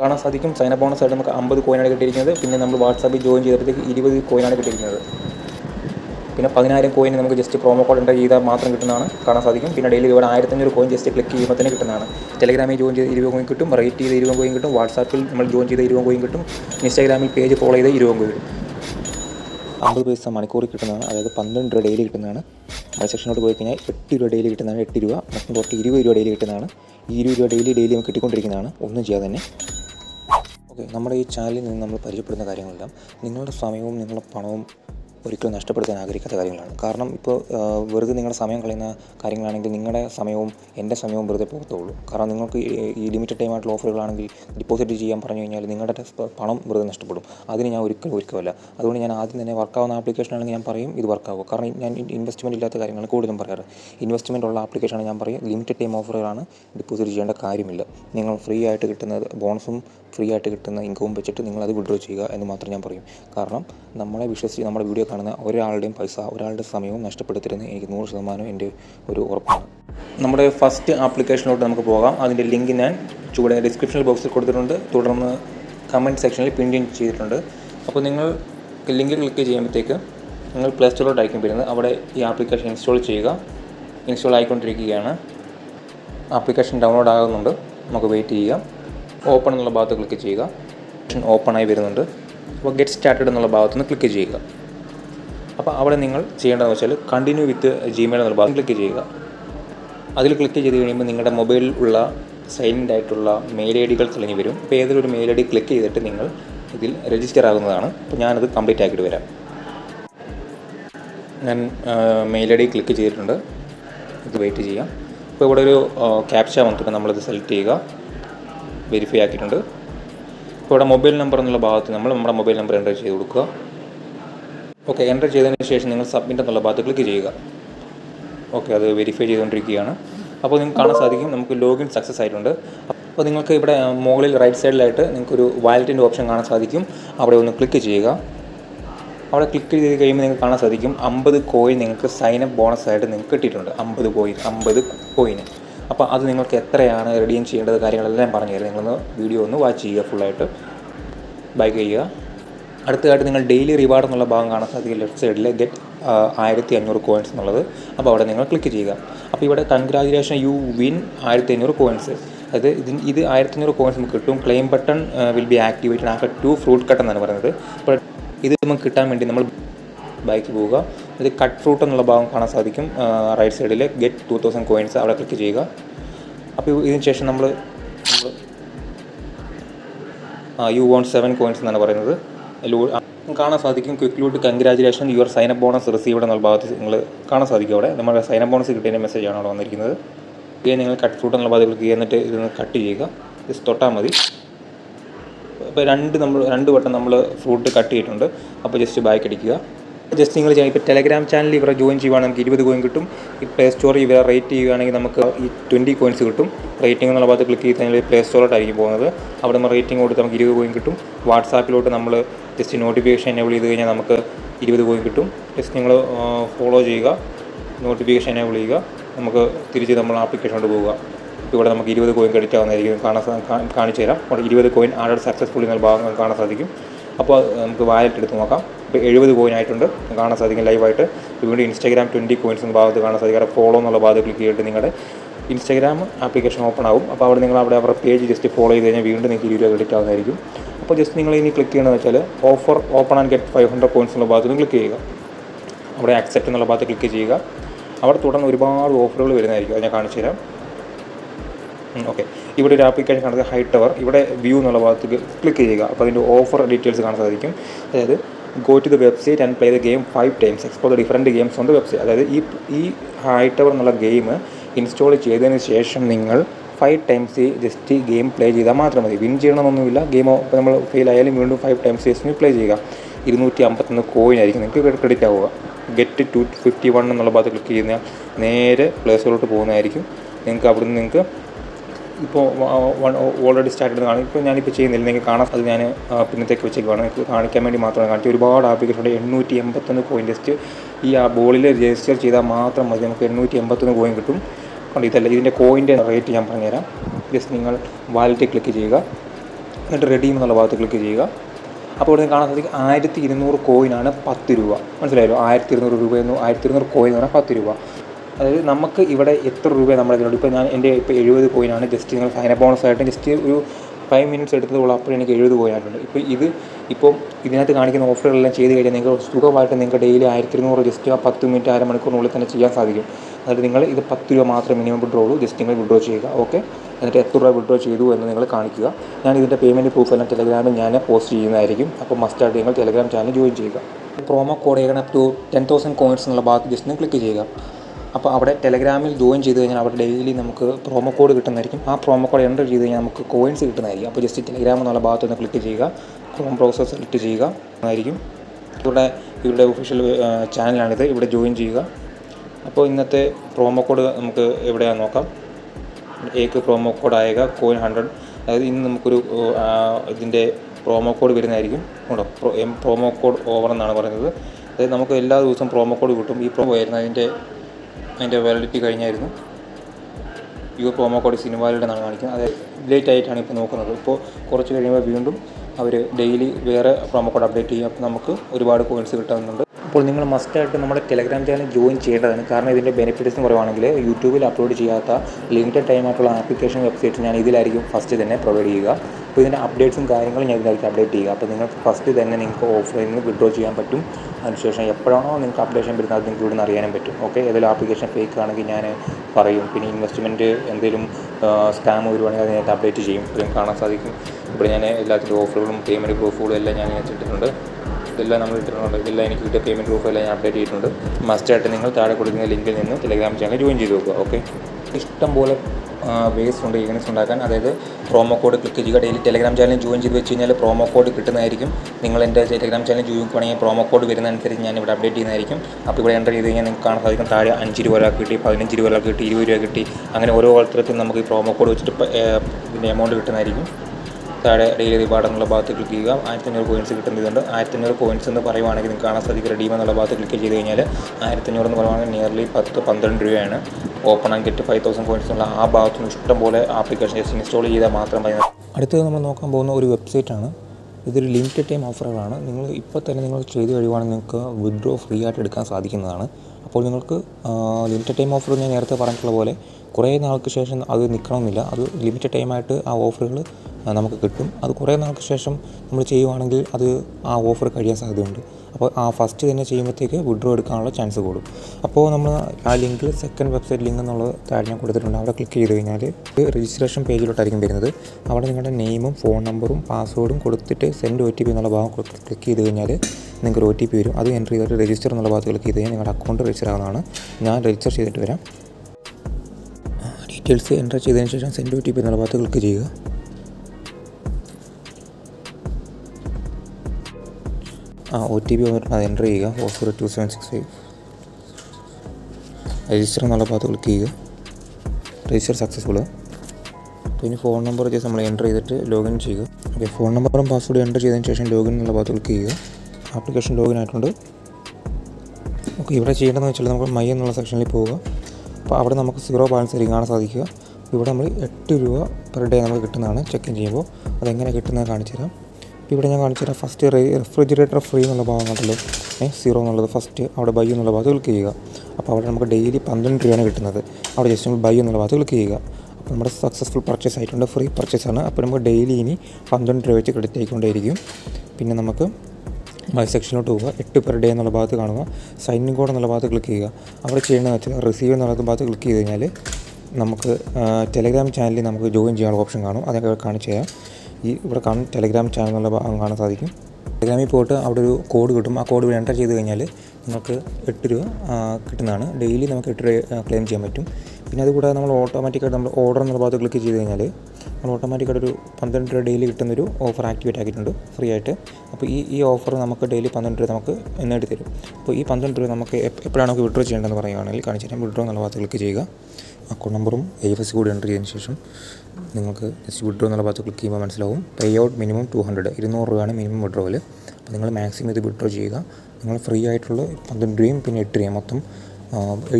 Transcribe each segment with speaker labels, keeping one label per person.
Speaker 1: കാണാൻ സാധിക്കും. സൈന ബോണസ് ആയിട്ട് നമുക്ക് അമ്പത് കോയിനാണ് കിട്ടിയിരിക്കുന്നത്. പിന്നെ നമ്മൾ വാട്സാപ്പിൽ ജോയിൻ ചെയ്തപ്പോഴത്തേക്ക് ഇരുപത് കോയിനാണ് കിട്ടിയിരിക്കുന്നത്. പിന്നെ പതിനായിരം കോയിൻ നമുക്ക് ജസ്റ്റ് പ്രോമോ കോഡ് എന്റർ ചെയ്താൽ മാത്രം കിട്ടുന്നതാണ്. കാണാൻ സാധിക്കും. പിന്നെ ഡെയിലി ഇവിടെ ആയിരത്തഞ്ഞൂറ് കോയിൻ ജസ്റ്റ് ക്ലിക്ക് ചെയ്യുമ്പോൾ തന്നെ കിട്ടുന്നതാണ്. ടെലഗ്രാമിൽ ജോയിൻ ചെയ്ത് ഇരുപത് കോയിൻ കിട്ടും. റേറ്റ് ചെയ്ത് ഇരുപത് കോയിൻ കിട്ടും. വാട്സാപ്പിൽ നമ്മൾ ജോയിൻ ചെയ്ത് ഇരുപത് കോയിൻ കിട്ടും. ഇൻസ്റ്റാഗ്രാമിൽ പേജ് ഫോളോ ചെയ്ത് ഇരുപത് കോയിൻ കിട്ടും. അമ്പത് പൈസ മണിക്കൂറിൽ കിട്ടുന്നതാണ്. അതായത് പന്ത്രണ്ട് രൂപ ഡെയിലി കിട്ടുന്നതാണ്. മൈ സെക്ഷനോട് പോയി കഴിഞ്ഞാൽ എട്ട് രൂപ ഡെയിലി കിട്ടുന്നതാണ്. എട്ട് രൂപ. മൊത്തം തൊട്ട് ഇരുപത് രൂപ ഡെയിലി കിട്ടുന്നതാണ്. ഈ ഇരുപത് രൂപ ഡെയിലി ഡെയിലി നമുക്ക് കിട്ടിക്കൊണ്ടിരിക്കുന്നതാണ്. ഒന്നും ചെയ്യാതെ തന്നെ. നമ്മുടെ ഈ ചാനലിൽ നിന്ന് നമ്മൾ പരിചയപ്പെടുന്ന കാര്യങ്ങളെല്ലാം നിങ്ങളുടെ സമയവും നിങ്ങളുടെ പണവും ഒരിക്കലും നഷ്ടപ്പെടുത്താൻ ആഗ്രഹിക്കാത്ത കാര്യങ്ങളാണ്. കാരണം ഇപ്പോൾ വെറുതെ നിങ്ങളുടെ സമയം കളയുന്ന കാര്യങ്ങളാണെങ്കിൽ നിങ്ങളുടെ സമയവും എന്റെ സമയവും വെറുതെ പോകത്തുള്ളൂ. കാരണം നിങ്ങൾക്ക് ഈ- ലിമിറ്റഡ് ടൈം ആയിട്ടുള്ള ഓഫറുകളാണെങ്കിൽ ഡിപ്പോസിറ്റ് ചെയ്യാൻ പറഞ്ഞു കഴിഞ്ഞാൽ നിങ്ങളുടെ പണം വെറുതെ നഷ്ടപ്പെടും. അതിന് ഞാൻ ഒരിക്കലും ഒരുക്കമല്ല. അതുകൊണ്ട് ഞാൻ ആദ്യം തന്നെ വർക്കാവുന്ന ആപ്ലിക്കേഷൻ ആണെങ്കിൽ ഞാൻ പറയും ഇത് വർക്കാവും കാരണം ഞാൻ ഇൻവെസ്റ്റ്മെന്റ് ഇല്ലാത്ത കാര്യങ്ങൾ കൂടുതലും പറയാറ്. ഇൻവെസ്റ്റ്മെന്റ് ഉള്ള ആപ്ലിക്കേഷനാണ് ഞാൻ പറയും. ലിമിറ്റഡ് ടൈം ഓഫറുകളാണ് ഡിപ്പോസിറ്റ് ചെയ്യേണ്ട കാര്യമില്ല. നിങ്ങൾ ഫ്രീ ആയിട്ട് കിട്ടുന്ന ബോണസും ഫ്രീ ആയിട്ട് കിട്ടുന്ന ഇൻകവും വെച്ചിട്ട് നിങ്ങൾ അത് വിഡ്രോ ചെയ്യുക എന്ന് മാത്രം ഞാൻ പറയും. കാരണം നമ്മളെ വിശ്വസിച്ച് നമ്മുടെ വീഡിയോ കാണുന്ന ഒരാളുടെയും പൈസ ഒരാളുടെ സമയവും നഷ്ടപ്പെടുത്തരുതെന്ന് എനിക്ക് നൂറ് ശതമാനം എന്റെ ഒരു ഉറപ്പാണ്. നമ്മുടെ ഫസ്റ്റ് ആപ്ലിക്കേഷനിലോട്ട് നമുക്ക് പോകാം. അതിന്റെ ലിങ്ക് ഞാൻ ചൂടെ ഡിസ്ക്രിപ്ഷൻ ബോക്സിൽ കൊടുത്തിട്ടുണ്ട്. തുടർന്ന് കമന്റ് സെക്ഷനിൽ പിൻ ചെയ്തിട്ടുണ്ട്. അപ്പോൾ നിങ്ങൾ ലിങ്ക് ക്ലിക്ക് ചെയ്യുമ്പോഴത്തേക്ക് നിങ്ങൾ പ്ലേ അയക്കും വരുന്നത്. അവിടെ ഈ ആപ്ലിക്കേഷൻ ഇൻസ്റ്റാൾ ചെയ്യുക. ഇൻസ്റ്റാൾ ആയിക്കൊണ്ടിരിക്കുകയാണ്. ആപ്ലിക്കേഷൻ ഡൗൺലോഡ് ആകുന്നുണ്ട്. നമുക്ക് വെയിറ്റ് ചെയ്യുക. ഓപ്പൺ എന്നുള്ള ഭാഗത്ത് ക്ലിക്ക് ചെയ്യുക. ഓപ്പൺ ആയി വരുന്നുണ്ട്. അപ്പോൾ ഗെറ്റ് സ്റ്റാർട്ടഡ് എന്നുള്ള ഭാഗത്തുനിന്ന് ക്ലിക്ക് ചെയ്യുക. അപ്പോൾ അവിടെ നിങ്ങൾ ചെയ്യേണ്ടതെന്ന് വെച്ചാൽ കണ്ടിന്യൂ വിത്ത് ജിമെയിൽ എന്നുള്ള ഭാഗം ക്ലിക്ക് ചെയ്യുക. അതിൽ ക്ലിക്ക് ചെയ്ത് കഴിയുമ്പോൾ നിങ്ങളുടെ മൊബൈലിൽ ഉള്ള സൈലന്റ് ആയിട്ടുള്ള മെയിൽ ഐ ഡികൾ തെളിഞ്ഞ് വരും. അപ്പോൾ ഏതൊരു മെയിൽ ഐ ഡി ക്ലിക്ക് ചെയ്തിട്ട് നിങ്ങൾ ഇതിൽ രജിസ്റ്റർ ആകുന്നതാണ്. അപ്പോൾ ഞാനത് കംപ്ലീറ്റ് ആക്കിയിട്ട് വരാം. ഞാൻ മെയിൽ ഐ ഡി ക്ലിക്ക് ചെയ്തിട്ടുണ്ട്. ഇത് വെയിറ്റ് ചെയ്യാം. അപ്പോൾ ഇവിടെ ഒരു ക്യാപ്ച വന്നിട്ട് നമ്മളിത് സെലക്ട് ചെയ്യുക. വെരിഫൈ ആക്കിയിട്ടുണ്ട്. ഇപ്പോൾ ഇവിടെ മൊബൈൽ നമ്പർ എന്നുള്ള ഭാഗത്ത് നമ്മൾ നമ്മുടെ മൊബൈൽ നമ്പർ എന്റർ ചെയ്ത് കൊടുക്കുക. ഓക്കെ എന്റർ ചെയ്തതിന് ശേഷം നിങ്ങൾ സബ്മിറ്റ് എന്നുള്ള ഭാഗത്ത് ക്ലിക്ക് ചെയ്യുക. ഓക്കെ അത് വെരിഫൈ ചെയ്തുകൊണ്ടിരിക്കുകയാണ്. അപ്പോൾ നിങ്ങൾക്ക് കാണാൻ സാധിക്കും നമുക്ക് ലോഗിൻ സക്സസ് ആയിട്ടുണ്ട്. അപ്പോൾ നിങ്ങൾക്ക് ഇവിടെ മുകളിൽ റൈറ്റ് സൈഡിലായിട്ട് നിങ്ങൾക്കൊരു വാലറ്റിന്റെ ഓപ്ഷൻ കാണാൻ സാധിക്കും. അവിടെ ഒന്ന് ക്ലിക്ക് ചെയ്യുക. അവിടെ ക്ലിക്ക് ചെയ്ത് കഴിയുമ്പോൾ നിങ്ങൾക്ക് കാണാൻ സാധിക്കും അമ്പത് കോയിൻ നിങ്ങൾക്ക് സൈൻ അപ്പ് ബോണസ് ആയിട്ട് നിങ്ങൾക്ക് കിട്ടിയിട്ടുണ്ട്. അമ്പത് കോയിൻ അമ്പത് കോയിന് അപ്പോൾ അത് നിങ്ങൾക്ക് എത്രയാണ് റെഡീം ചെയ്യേണ്ടത് കാര്യങ്ങളെല്ലാം പറഞ്ഞു തരാം നിങ്ങളൊന്ന് വീഡിയോ ഒന്ന് വാച്ച് ചെയ്യുക ഫുള്ളായിട്ട് ബൈക്ക് ചെയ്യുക. അടുത്തതായിട്ട് നിങ്ങൾ ഡെയിലി റിവാർഡ് എന്നുള്ള ഭാഗം കാണാൻ സാധിക്കും ലെഫ്റ്റ് സൈഡിൽ ഗെറ്റ് ആയിരത്തി അഞ്ഞൂറ് കോയിൻസ് എന്നുള്ളത്. അപ്പോൾ അവിടെ നിങ്ങൾ ക്ലിക്ക് ചെയ്യുക. അപ്പോൾ ഇവിടെ കൺഗ്രാജുലേഷൻ യു വിൻ ആയിരത്തി അഞ്ഞൂറ് കോയിൻസ് അതായത് ഇതിന് ഇത് ആയിരത്തി അഞ്ഞൂറ് കോയിൻസ് നമുക്ക് കിട്ടും. Claim button will be activated after two fruit cut എന്നാണ് പറയുന്നത്. അപ്പോൾ ഇത് നമുക്ക് കിട്ടാൻ വേണ്ടി നമ്മൾ ബൈക്ക് പോവുക. ഇത് കട്ട് ഫ്രൂട്ട് എന്നുള്ള ഭാഗം കാണാൻ സാധിക്കും. റൈറ്റ് സൈഡിൽ ഗെറ്റ് ടു തൗസൻഡ് കോയിൻസ് അവിടെ ക്ലിക്ക് ചെയ്യുക. അപ്പോൾ ഇതിന് ശേഷം നമ്മൾ യു വോണ്ട് സെവൻ കോയിൻസ് എന്നാണ് പറയുന്നത്. കാണാൻ സാധിക്കും. Quick loot congratulation your sign up bonus received എന്നുള്ള ഭാഗത്ത് നിങ്ങൾ കാണാൻ സാധിക്കും അവിടെ. നമ്മുടെ സൈൻ അപ്പ് ബോണസ് കിട്ടിയതിന്റെ മെസ്സേജാണ് അവിടെ വന്നിരിക്കുന്നത്. ഇത് നിങ്ങൾ കട്ട് ഫ്രൂട്ട് എന്നുള്ള ഭാഗത്ത് ക്ലിക്ക് ചെയ്തിട്ട് ഇതൊന്ന് കട്ട് ചെയ്യുക. ജസ്റ്റ് തൊട്ടാൽ മതി. അപ്പോൾ രണ്ട് നമ്മൾ രണ്ട് വട്ടം നമ്മൾ ഫ്രൂട്ട് കട്ട് ചെയ്തിട്ടുണ്ട്. അപ്പോൾ ജസ്റ്റ് ബാക്ക് അടിക്കുക. ജസ്റ്റ് നിങ്ങൾ ചെയ്യാം ഇപ്പോൾ ടെലഗ്രാം ചാനൽ ഇവരെ ജോയിൻ ചെയ്യുവാണെങ്കിൽ നമുക്ക് ഇരുപത് കോയിൻ കിട്ടും. ഈ പ്ലേ സ്റ്റോറിൽ ഇവരെ റേറ്റ് ചെയ്യുകയാണെങ്കിൽ നമുക്ക് ഈ ട്വന്റി കോയിൻസ് കിട്ടും. റേറ്റിംഗ് എന്നുള്ള ഭാഗത്ത് ക്ലിക്ക് ചെയ്ത് കഴിഞ്ഞാൽ പ്ലേ സ്റ്റോറിലോട്ടായിരിക്കും പോകുന്നത്. അവിടെ നമ്മൾ റേറ്റിംഗ് കൊടുത്ത് നമുക്ക് ഇരുപത് കോയിൻ കിട്ടും. വാട്സാപ്പിലോട്ട് നമ്മൾ ജസ്റ്റ് നോട്ടിഫിക്കേഷൻ എനേബിൾ ചെയ്ത് കഴിഞ്ഞാൽ നമുക്ക് ഇരുപത് കോയിൻ കിട്ടും. ജസ്റ്റ് നിങ്ങൾ ഫോളോ ചെയ്യുക. നോട്ടിഫിക്കേഷൻ എനേബിൾ ചെയ്യുക. നമുക്ക് തിരിച്ച് നമ്മൾ ആപ്ലിക്കേഷനോട്ട് പോവുക. ഇവിടെ നമുക്ക് ഇരുപത് കോയിൻ ക്രെഡിറ്റ് ആവുന്നതായിരിക്കും. കാണാൻ കാണിച്ചു തരാം. അവിടെ ഇരുപത് കോയിൻ ആഡഡ് സക്സസ്ഫുൾ എന്നുള്ള ഭാഗം കാണാൻ സാധിക്കും. അപ്പോൾ നമുക്ക് വാലറ്റ് എടുത്ത് നോക്കാം. ഇപ്പോൾ എഴുപത് കോയിൻ ആയിട്ടുണ്ട്. കാണാൻ സാധിക്കും ലൈവായിട്ട് വീണ്ടും ഇൻസ്റ്റാഗ്രാം ട്വന്റി കോയിൻസ് എന്ന ഭാഗത്ത് കാണാൻ സാധിക്കും. അവിടെ ഫോളോ എന്നുള്ള ഭാഗത്ത് ക്ലിക്ക് ചെയ്തിട്ട് നിങ്ങളുടെ ഇൻസ്റ്റാഗ്രാം ആപ്ലിക്കേഷൻ ഓപ്പൺ ആകും അപ്പോൾ അവിടെ നിങ്ങൾ അവിടെ അവരുടെ പേജ് ജസ്റ്റ് ഫോളോ ചെയ്ത് കഴിഞ്ഞാൽ വീണ്ടും നിങ്ങൾക്ക് ഇരുപത് ക്രെഡിറ്റ് ആവുന്നതായിരിക്കും. അപ്പോൾ ജസ്റ്റ് നിങ്ങൾ ഇനി ക്ലിക്ക് ചെയ്യണമെന്ന് വെച്ചാൽ offer open and get five hundred coins എന്നുള്ള ഭാഗത്ത് ക്ലിക്ക് ചെയ്യുക. അവിടെ ആക്സെപ്റ്റ് എന്നുള്ള ഭാഗത്ത് ക്ലിക്ക് ചെയ്യുക. അവിടെ തുടർന്ന് ഒരുപാട് ഓഫറുകൾ വരുന്നതായിരിക്കും. അത് ഞാൻ കാണിച്ചു തരാം ഓക്കെ ഇവിടെ ഒരു ആപ്ലിക്കേഷൻ കാണുന്നത് ഹൈ ടവർ ഇവിടെ വ്യൂ എന്നുള്ള ഭാഗത്ത് ക്ലിക്ക് ചെയ്യുക. അപ്പോൾ അതിന്റെ ഓഫർ ഡീറ്റെയിൽസ് കാണാൻ സാധിക്കും. അതായത് go to the website and play the game five times explore the different games on the website അതായത് ഈ ഈ ഹൈ ടവർ എന്നുള്ള ഗെയിം ഇൻസ്റ്റാൾ ചെയ്തതിന് ശേഷം നിങ്ങൾ five times just game play ചെയ്താൽ മാത്രം മതി. വിൻ ചെയ്യണമെന്നൊന്നുമില്ല. ഗെയിം ഇപ്പോൾ നമ്മൾ ഫെയിൽ ആയാലും വീണ്ടും ഫൈവ് ടൈംസ് ജസ്റ്റ് പ്ലേ ചെയ്യുക. ഇരുന്നൂറ്റി അമ്പത്തൊന്ന് കോയിൻ ആയിരിക്കും നിങ്ങൾക്ക് ക്രെഡിറ്റ് ആവുക. ഗെറ്റ് ടു ഫിഫ്റ്റി വൺ എന്നുള്ള ഭാഗത്ത് ക്ലിക്ക് ചെയ്യുന്ന നേരെ പ്ലേ പോകുന്നതായിരിക്കും. നിങ്ങൾക്ക് അവിടുന്ന് നിങ്ങൾക്ക് ഇപ്പോൾ ഓൾറെഡി സ്റ്റാർട്ട് കാണും. ഇപ്പോൾ ഞാനിപ്പോൾ ചെയ്യുന്നില്ല. നിങ്ങൾക്ക് കാണാം. അത് ഞാൻ പിന്നത്തേക്ക് വെച്ചേക്കുവാണ് നിങ്ങൾക്ക് കാണിക്കാൻ വേണ്ടി മാത്രമാണ് കാണിച്ചത് ഒരുപാട് ആപ്ലിക്കേഷനുണ്ട്. എണ്ണൂറ്റി എൺപത്തൊന്ന് കോയിൻ ജസ്റ്റ് ഈ ആ ബോളിൽ രജിസ്റ്റർ ചെയ്താൽ മാത്രം മതി. നമുക്ക് എണ്ണൂറ്റി എൺപത്തൊന്ന് കോയിൻ കിട്ടും. കണ്ടോ? ഇതല്ല. ഇതിന്റെ കോയിന്റെ റേറ്റ് ഞാൻ പറഞ്ഞുതരാം. ജസ്റ്റ് നിങ്ങൾ വാലറ്റ് ക്ലിക്ക് ചെയ്യുക. എന്നിട്ട് റെഡീം എന്നുള്ള ഭാഗത്ത് ക്ലിക്ക് ചെയ്യുക. അപ്പോൾ ഇവിടെ കാണാൻ സാധിക്കും ആയിരത്തി ഇരുന്നൂറ് കോയിനാണ് പത്ത് രൂപ. മനസ്സിലായല്ലോ? ആയിരത്തി ഇരുന്നൂറ് രൂപയെന്നു ആയിരത്തി ഇരുന്നൂറ് കോയിൻ എന്ന് പറഞ്ഞാൽ പത്ത് രൂപ. അതായത് നമുക്ക് ഇവിടെ എത്ര രൂപ നമ്മുടെ ഇതിനോട്? ഇപ്പോൾ ഞാൻ എന്റെ ഇപ്പോൾ എഴുപത് കോയിനാണ് ജസ്റ്റ് നിങ്ങൾ ഫൈന ബോണസ് ആയിട്ട് ജസ്റ്റ് ഒരു ഫൈവ് മിനിറ്റ്സ് എടുത്തതുള്ളൂ അപ്പോൾ എനിക്ക് എഴുപത് കോയിനായിട്ടുണ്ട് ഇപ്പോൾ ഇത് ഇപ്പോൾ ഇതിനകത്ത് കാണിക്കുന്ന ഓഫറുകളെല്ലാം ചെയ്ത് കഴിഞ്ഞാൽ നിങ്ങൾക്ക് സുഖമായിട്ട് നിങ്ങൾക്ക് ഡെയിലി ആയിരത്തി ഇരുന്നൂറ് ജസ്റ്റ് ആ പത്ത് മിനിറ്റ് അര മണിക്കൂറിനുള്ളിൽ തന്നെ ചെയ്യാൻ സാധിക്കും. എന്നിട്ട് നിങ്ങൾ ഇത് പത്ത് രൂപ മാത്രം മിനിമം വിഡ്രോ ഉള്ളൂ. ജസ്റ്റ് നിങ്ങൾ വിഡ്രോ ചെയ്യുക. ഓക്കെ എന്നിട്ട് എത്ര രൂപ വിഡ്രോ ചെയ്തു എന്ന് നിങ്ങൾ കാണിക്കുക. ഞാൻ ഇതിന്റെ പേയ്മെന്റ് പ്രൂഫ് എല്ലാം ടെലഗ്രാമിൽ ഞാൻ പോസ്റ്റ് ചെയ്യുന്നതായിരിക്കും. അപ്പോൾ മസ്റ്റായിട്ട് നിങ്ങൾ ടെലഗ്രാം ചാനൽ ജോയിൻ ചെയ്യുക. Promo code up to ten thousand coins എന്നുള്ള ഭാഗത്ത് ജസ്റ്റ് ക്ലിക്ക് ചെയ്യുക. അപ്പോൾ അവിടെ ടെലഗ്രാമിൽ ജോയിൻ ചെയ്ത് കഴിഞ്ഞാൽ അവിടെ ഡെയിലി നമുക്ക് പ്രോമോ കോഡ് കിട്ടുന്നതായിരിക്കും. ആ പ്രോമോ കോഡ് എന്റർ ചെയ്ത് കഴിഞ്ഞാൽ നമുക്ക് കോയിൻസ് കിട്ടുന്നതായിരിക്കും. അപ്പോൾ ജസ്റ്റ് ടെലഗ്രാം എന്നുള്ള ഭാഗത്ത് ഒന്ന് ക്ലിക്ക് ചെയ്യുക. ക്രോം പ്രോസസ് സെലക്ട് ചെയ്യുക. എന്നായിരിക്കും ഇവിടെ ഇവരുടെ ഒഫീഷ്യൽ ചാനലാണിത് ഇവിടെ ജോയിൻ ചെയ്യുക. അപ്പോൾ ഇന്നത്തെ പ്രോമോ കോഡ് നമുക്ക് എവിടെയാണെന്ന് നോക്കാം. ഏക്ക് പ്രോമോ കോഡ് ആയേക കോയിൻ ഹൺഡ്രഡ് അതായത് ഇന്ന് നമുക്കൊരു ഇതിന്റെ പ്രോമോ കോഡ് വരുന്നതായിരിക്കും. ഉണ്ടോ? എം പ്രോമോ കോഡ് ഓവർ എന്നാണ് പറയുന്നത്. അതായത് നമുക്ക് എല്ലാ ദിവസവും പ്രോമോ കോഡ് കിട്ടും. ഈ പ്രോമോ ആയിരുന്നു അതിന്റെ അതിന്റെ വാലിഡിറ്റി കഴിഞ്ഞായിരുന്നു. യുവ പ്രോമോ കോഡ് സിനിമയിലൂടെ എന്നാണ് കാണിക്കുന്നത്. അത് ലേറ്റ് ആയിട്ടാണ് ഇപ്പോൾ നോക്കുന്നത്. ഇപ്പോൾ കുറച്ച് കഴിയുമ്പോൾ വീണ്ടും അവർ ഡെയിലി വേറെ പ്രോമോ കോഡ് അപ്ഡേറ്റ് ചെയ്യും. അപ്പോൾ നമുക്ക് ഒരുപാട് കോയിൻസ് കിട്ടാവുന്നുണ്ട് അപ്പോൾ നിങ്ങൾ മസ്റ്റായിട്ട് നമ്മുടെ ടെലഗ്രാം ചാനൽ ജോയിൻ ചെയ്യേണ്ടതാണ്. കാരണം ഇതിന്റെ ബെനിഫിറ്റ്സ് കുറവാണെങ്കിൽ യൂട്യൂബിൽ അപ്ലോഡ് ചെയ്യാത്ത ലിമിറ്റഡ് ടൈം ആയിട്ടുള്ള ആപ്ലിക്കേഷൻ വെബ്സൈറ്റ് ഞാൻ ഇതിലായിരിക്കും ഫസ്റ്റ് തന്നെ പ്രൊവൈഡ് ചെയ്യുക. അപ്പോൾ ഇതിന്റെ അപ്ഡേറ്റ്സും കാര്യങ്ങളും ഞാൻ ഇതിലായിരിക്കും അപ്ഡേറ്റ് ചെയ്യുക. അപ്പോൾ നിങ്ങൾക്ക് ഫസ്റ്റ് തന്നെ നിങ്ങൾക്ക് ഓഫ്ലൈനിൽ വിഡ്രോ ചെയ്യാൻ പറ്റും. അതിനുശേഷം എപ്പോഴാണോ നിങ്ങൾക്ക് അപ്ഡേഷൻ വരുന്നത് അത് നിങ്ങൾക്ക് ഇവിടുന്ന് അറിയാനും പറ്റും. ഓക്കെ ഏതെങ്കിലും ആപ്ലിക്കേഷൻ ഫേക്ക് ആണെങ്കിൽ ഞാൻ പറയും. പിന്നെ ഇൻവെസ്റ്റ്മെന്റ് എന്തെങ്കിലും സ്കാം വരുവാണെങ്കിൽ അത് ഞാൻ അപ്ഡേറ്റ് ചെയ്യും. ഇത്രയും കാണാൻ സാധിക്കും. ഇവിടെ ഞാൻ എല്ലാത്തിന്റെ ഓഫറുകളും പേയ്മെന്റ് പ്രൂഫുകളും എല്ലാം ഞാൻ വെച്ചിട്ടുണ്ട് ഇതെല്ലാം നമ്മൾ ഇട്ടിട്ടുണ്ട്. ഇതെല്ലാം എനിക്ക് കിട്ടിയ പേയ്മെന്റ് പ്രൂഫ് എല്ലാം ഞാൻ അപ്ഡേറ്റ് ചെയ്തിട്ടുണ്ട്. മസ്റ്റായിട്ട് നിങ്ങൾ താഴെ കൊടുക്കുന്ന ലിങ്കിൽ നിന്ന് ടെലിഗ്രാം ചാനൽ ജോയിൻ ചെയ്ത് നോക്കുക ഓക്കെ ഇഷ്ടം പോലെ വേസ് ഉണ്ട് ഈവനിങ്സ് ഉണ്ടാക്കാൻ. അതായത് പ്രോമോ കോഡ് ക്ലിക്ക് ചെയ്യുക. ഡെയിലി ടെലഗ്രാം ചാനൽ ജോയിൻ ചെയ്ത് വെച്ച് കഴിഞ്ഞാൽ പ്രോമോ കോഡ് കിട്ടുന്നതായിരിക്കും. നിങ്ങൾ എന്റെ ടെലഗ്രാം ചാനൽ ജോയിൻ ചെയ്യുകയാണെങ്കിൽ പ്രോമോ കോഡ് വരുന്നതനുസരിച്ച് ഞാൻ ഇവിടെ അപ്ഡേറ്റ് ചെയ്യുന്നതായിരിക്കും. അപ്പോൾ ഇവിടെ എന്റർ ചെയ്ത് കഴിഞ്ഞാൽ നിങ്ങൾക്ക് കാണാൻ സാധിക്കും. താഴെ അഞ്ച് രൂപ കിട്ടി പതിനഞ്ച് രൂപ ഒരാൾക്ക് കിട്ടി ഇരുപത് രൂപ കിട്ടി. അങ്ങനെ ഓരോ ഓൾത്തരത്തിൽ നമുക്ക് ഈ പ്രോമോ കോഡ് വെച്ചിട്ട് ഇതിന്റെ എമൗണ്ട് കിട്ടുന്നതായിരിക്കും. താഴെ ഡെയിലി റിവാർഡ് എന്നുള്ള ഭാഗത്ത് ക്ലിക്ക് ചെയ്യുക. ആയിരത്തഞ്ഞൂറ് കോയിൻസ് കിട്ടുന്നതുണ്ട് ആയിരത്തഞ്ഞൂറ് കോയിൻസ് എന്ന് പറയുവാണെങ്കിൽ നിങ്ങൾക്ക് കാണാൻ സാധിക്കും. റെഡീം എന്നുള്ള ഭാഗത്ത് ക്ലിക്ക് ചെയ്ത് കഴിഞ്ഞാൽ ആയിരത്തഞ്ഞൂറ് എന്ന് പറയുവാണെങ്കിൽ നിയർലി പത്ത് പന്ത്രണ്ട് രൂപയാണ്. Open and get five thousand എന്നുള്ള ആ ഭാഗത്ത് നിന്ന് ഇഷ്ടംപോലെ ആപ്ലിക്കേഷൻ ജസ്റ്റ് ഇൻസ്റ്റാൾ ചെയ്താൽ മാത്രം മതി. അടുത്തത് നമ്മൾ നോക്കാൻ പോകുന്ന ഒരു വെബ്സൈറ്റാണ് ഇതൊരു ലിമിറ്റഡ് ടൈം ഓഫറുകളാണ് നിങ്ങൾ ഇപ്പോൾ തന്നെ നിങ്ങൾ ചെയ്ത് കഴിയുവാണെങ്കിൽ നിങ്ങൾക്ക് വിഡ്രോ ഫ്രീ ആയിട്ട് എടുക്കാൻ സാധിക്കുന്നതാണ്. അപ്പോൾ നിങ്ങൾക്ക് ലിമിറ്റഡ് ടൈം ഓഫർ ഞാൻ നേരത്തെ പറഞ്ഞിട്ടുള്ള പോലെ കുറേ നാൾക്ക് ശേഷം അത് നിൽക്കണമെന്നില്ല അത് ലിമിറ്റഡ് ടൈമായിട്ട് ആ ഓഫറുകൾ നമുക്ക് കിട്ടും. അത് കുറേ നാൾക്ക് ശേഷം നമ്മൾ ചെയ്യുവാണെങ്കിൽ അത് ആ ഓഫർ കഴിയാൻ സാധ്യതയുണ്ട്. അപ്പോൾ ആ ഫസ്റ്റ് തന്നെ ചെയ്യുമ്പോഴത്തേക്ക് വിഡ്രോ എടുക്കാനുള്ള ചാൻസ് കൂടും. അപ്പോൾ നമ്മൾ ആ ലിങ്കിൽ സെക്കൻഡ് വെബ്സൈറ്റ് ലിങ്ക് എന്നുള്ളത് താഴെ ഞാൻ കൊടുത്തിട്ടുണ്ട്. അവിടെ ക്ലിക്ക് ചെയ്ത് കഴിഞ്ഞാൽ രജിസ്ട്രേഷൻ പേജിലോട്ടായിരിക്കും വരുന്നത്. അവിടെ നിങ്ങളുടെ നെയിമും ഫോൺ നമ്പറും പാസ്വേഡും കൊടുത്തിട്ട് സെൻഡ് ഒ ടി പി എന്നുള്ള ഭാഗം ക്ലിക്ക് ചെയ്ത് കഴിഞ്ഞാൽ നിങ്ങൾക്ക് ഒരു ഒ ടി പി വരും. അത് എൻട്രി ചെയ്തിട്ട് രജിസ്റ്റർ എന്നുള്ള ഭാഗത്ത് ക്ലിക്ക് ചെയ്ത് കഴിഞ്ഞാൽ നിങ്ങളുടെ അക്കൗണ്ട് രജിസ്റ്റർ ആകുന്നതാണ് ഞാൻ രജിസ്റ്റർ ചെയ്തിട്ട് വരാം. ഡീറ്റെയിൽസ് എന്റർ ചെയ്തതിന് ശേഷം സെൻഡ് ഒ ടി പി എന്നുള്ള ഭാഗത്ത് ക്ലിക്ക് ചെയ്യുക. ആ ഒ ടി പി അത് എന്റർ ചെയ്യുക. Four zero two seven six five register എന്നുള്ള ഭാഗത്ത് ക്ലിക്ക് ചെയ്യുക. രജിസ്റ്റർ സക്സസ്ഫുൾ ഇനി ഫോൺ നമ്പർ ജസ്റ്റ് നമ്മൾ എന്റർ ചെയ്തിട്ട് ലോഗിൻ ചെയ്യുക. ഓക്കെ ഫോൺ നമ്പറും പാസ്വേഡും എന്റർ ചെയ്തതിന് ശേഷം ലോഗിൻ എന്നുള്ള ഭാഗത്ത് ക്ലിക്ക് ചെയ്യുക. ആപ്ലിക്കേഷൻ ലോഗിൻ ആയിട്ടുണ്ട്. ഓക്കെ ഇവിടെ ചെയ്യേണ്ടതെന്ന് വെച്ചാൽ നമുക്ക് മൈ എന്നുള്ള സെക്ഷനിൽ പോവുക. അപ്പോൾ അവിടെ നമുക്ക് സീറോ ബാലൻസ് ആയിരിക്കും കാണാൻ സാധിക്കുക. ഇവിടെ നമ്മൾ എട്ട് രൂപ പെർ ഡേ നമുക്ക് കിട്ടുന്നതാണ് ചെക്ക് ഇൻ ചെയ്യുമ്പോൾ. അതെങ്ങനെ കിട്ടുന്നത് കാണിച്ചു തരാം ഇവിടെ ഞാൻ കാണിച്ചു തരാം ഫസ്റ്റ് റെഫ്രിജറേറ്റർ ഫ്രീ എന്നുള്ള ഭാഗം കണ്ടല്ലോ. ഏ സീറോ എന്നുള്ളത് ഫസ്റ്റ് അവിടെ ബൈ എന്നുള്ള ഭാഗത്ത് ക്ലിക്ക് ചെയ്യുക. അപ്പോൾ അവിടെ നമുക്ക് ഡെയിലി പന്ത്രണ്ട് രൂപയാണ് കിട്ടുന്നത്. അവിടെ ജസ്റ്റ് നമ്മൾ ബൈ എന്നുള്ള ഭാഗത്ത് ക്ലിക്ക് ചെയ്യുക. അപ്പോൾ നമ്മുടെ സക്സസ്ഫുൾ പർച്ചേസ് ആയിട്ടുണ്ട്. ഫ്രീ പർച്ചേസ് ആണ്. അപ്പോൾ നമുക്ക് ഡെയിലി ഇനി പന്ത്രണ്ട് രൂപ വെച്ച് ക്രെഡിറ്റ് ആയിക്കൊണ്ടേയിരിക്കും. പിന്നെ നമുക്ക് ബൈ സെക്ഷനിലോട്ട് പോവുക. എട്ട് പെർ ഡേ എന്നുള്ള ഭാഗത്ത് കാണുക. സൈൻ ഇൻ കോഡ് എന്നുള്ള ഭാഗത്ത് ക്ലിക്ക് ചെയ്യുക. അവിടെ ചെയ്യേണ്ടതെന്ന് വെച്ചാൽ റിസീവ് എന്നുള്ള ഭാഗത്ത് ക്ലിക്ക് ചെയ്ത് കഴിഞ്ഞാൽ നമുക്ക് ടെലഗ്രാം ചാനലിൽ നമുക്ക് ജോയിൻ ചെയ്യാനുള്ള ഓപ്ഷൻ കാണും. അതൊക്കെ കാണിച്ചു തരാം ഈ ഇവിടെ കാണും ടെലിഗ്രാം ചാനൽ എന്നുള്ള ഭാഗം കാണാൻ സാധിക്കും. ടെലിഗ്രാമിൽ പോയിട്ട് അവിടെ ഒരു കോഡ് കിട്ടും. ആ കോഡ് എന്റർ ചെയ്ത് കഴിഞ്ഞാൽ നിങ്ങൾക്ക് എട്ട് രൂപ കിട്ടുന്നതാണ്. ഡെയിലി നമുക്ക് എട്ട് രൂപ ക്ലെയിം ചെയ്യാൻ പറ്റും. പിന്നെ അതുകൂടാതെ നമ്മൾ ഓട്ടോമാറ്റിക്കായിട്ട് നമ്മൾ ഓർഡർ എന്നുള്ള ഭാഗത്ത് ക്ലിക്ക് ചെയ്ത് കഴിഞ്ഞാൽ നമ്മൾ ഓട്ടോമാറ്റിക്കായിട്ട് ഒരു പന്ത്രണ്ട് രൂപ ഡെയിലി കിട്ടുന്നൊരു ഓഫർ ആക്ടിവേറ്റ് ആക്കിയിട്ടുണ്ട് ഫ്രീ ആയിട്ട്. അപ്പോൾ ഈ ഈ ഓഫർ നമുക്ക് ഡെയിലി പന്ത്രണ്ട് രൂപ നമുക്ക് നേടി തരും. അപ്പോൾ ഈ പന്ത്രണ്ട് രൂപ നമുക്ക് എപ്പോഴാണ് നമുക്ക് വിഡ്രോ ചെയ്യേണ്ടതെന്ന് പറയുകയാണെങ്കിൽ കാണിച്ചു തരാം വിഡ്രോ എന്നുള്ള ഭാഗത്ത് ക്ലിക്ക് ചെയ്യുക. അക്കൗണ്ട് നമ്പറും ഐ എഫ് എസ് കൂടി എന്റർ ചെയ്തതിന് ശേഷം നിങ്ങൾക്ക് ജസ്റ്റ് വിഡ്രോ എന്നുള്ള ഭാഗത്ത് ക്ലിക്ക് ചെയ്യുമ്പോൾ മനസ്സിലാവും. Pay out minimum two hundred ഇരുന്നൂറ് രൂപയാണ് മിനിമം വിഡ്രോവൽ അപ്പോൾ നിങ്ങൾ മാക്സിമം ഇത് വിഡ്രോ ചെയ്യുക. നിങ്ങൾ ഫ്രീ ആയിട്ടുള്ള പന്ത്രണ്ട് രൂപയും പിന്നെ എട്ട് രൂപയും മൊത്തം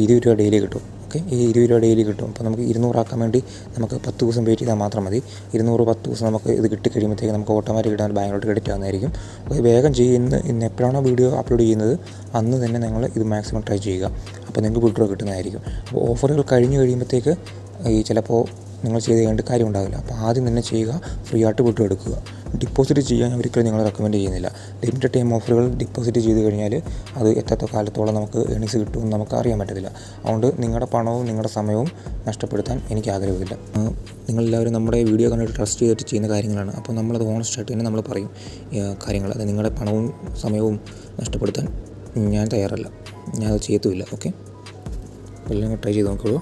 Speaker 1: ഇരുപത് രൂപ ഡെയിലി കിട്ടും. ഓക്കെ ഈ ഇരുപത് രൂപ ഡെയിലി കിട്ടും. അപ്പോൾ നമുക്ക് ഇരുന്നൂറാക്കാൻ വേണ്ടി നമുക്ക് പത്ത് ദിവസം വെയിറ്റ് ചെയ്താൽ മാത്രം മതി. ഇരുന്നൂറ് പത്ത് ദിവസം നമുക്ക് ഇത് കിട്ടിക്കഴിയുമ്പോഴത്തേക്ക് നമുക്ക് ഓട്ടോമാറ്റിക് ഇടാൻ ബാങ്കിലോട്ട് ക്രെഡിറ്റ് ആകുന്നതായിരിക്കും അപ്പോൾ വേഗം ചെയ്യുന്ന ഇന്ന് എപ്പോഴാണോ വീഡിയോ അപ്ലോഡ് ചെയ്യുന്നത് അന്ന് തന്നെ നിങ്ങൾ ഇത് മാക്സിമം ട്രൈ ചെയ്യുക. അപ്പോൾ നിങ്ങൾക്ക് വിഡ്രോ കിട്ടുന്നതായിരിക്കും. അപ്പോൾ ഓഫറുകൾ കഴിഞ്ഞ് കഴിയുമ്പോഴത്തേക്ക് ഈ ചിലപ്പോൾ നിങ്ങൾ ചെയ്ത് കഴിഞ്ഞിട്ട് കാര്യം ഉണ്ടാവില്ല അപ്പോൾ ആദ്യം തന്നെ ചെയ്യുക ഫ്രീ ആയിട്ട് വിട്ടു എടുക്കുക ഡിപ്പോസിറ്റ് ചെയ്യാൻ ഒരിക്കലും നിങ്ങൾ റെക്കമെൻഡ് ചെയ്യുന്നില്ല. ലിമിറ്റഡ് ടൈം ഓഫറുകൾ ഡിപ്പോസിറ്റ് ചെയ്ത് കഴിഞ്ഞാൽ അത് എത്ര കാലത്തോളം നമുക്ക് ഏണിങ്സ് കിട്ടുമെന്ന് നമുക്ക് അറിയാൻ പറ്റത്തില്ല. അതുകൊണ്ട് നിങ്ങളുടെ പണവും നിങ്ങളുടെ സമയവും നഷ്ടപ്പെടുത്താൻ എനിക്ക് ആഗ്രഹമില്ല. നിങ്ങളെല്ലാവരും നമ്മുടെ വീഡിയോ കണ്ടിട്ട് ട്രസ്റ്റ് ചെയ്തിട്ട് ചെയ്യുന്ന കാര്യങ്ങളാണ്. അപ്പോൾ നമ്മളത് ഓണസ്റ്റായിട്ട് തന്നെ നമ്മൾ പറയും. കാര്യങ്ങൾ അത് നിങ്ങളുടെ പണവും സമയവും നഷ്ടപ്പെടുത്താൻ ഞാൻ തയ്യാറല്ല. ഞാൻ അത് ചെയ്യത്തുമില്ല ഓക്കെ? എല്ലാം ട്രൈ ചെയ്ത് നോക്കുള്ളൂ.